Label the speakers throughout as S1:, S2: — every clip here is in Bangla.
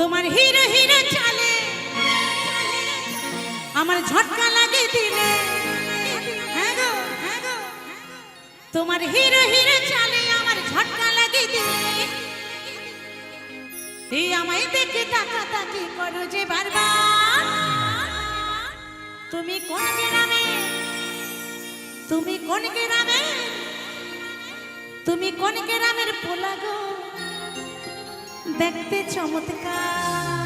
S1: তোমার হিরো হিরো চলে। আমার ঝটকা লাগে দিলে। হ্যাঁ হ্যাঁ তোমার হিরো হিরো চলে আমার ঝটকা লাগে দিলে। এই আমায় দেখে তাকা তাকি করো যে বারবার? তুমি কোন গ্রামে? তুমি কোন গ্রামে? তুমি কোন গ্রামের পোলা গো? দেখতে চমৎকার।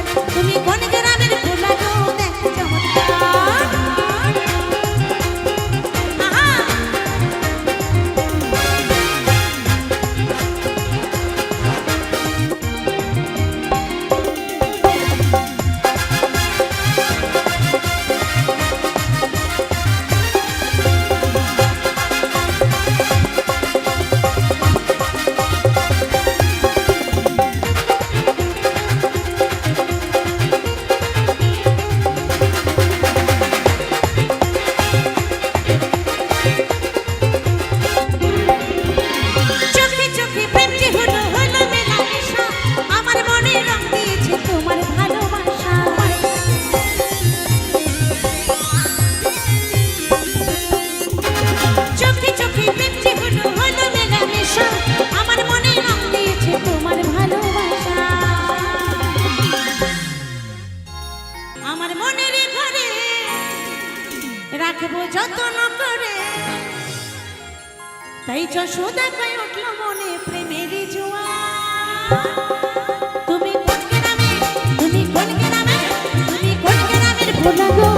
S1: তাই যশোদা কয় উঠল মনে প্রেমের জোয়া তুমি কোন গ্রামে তুমি কোন গ্রামে তুমি কোন গ্রামের ভোলা গো?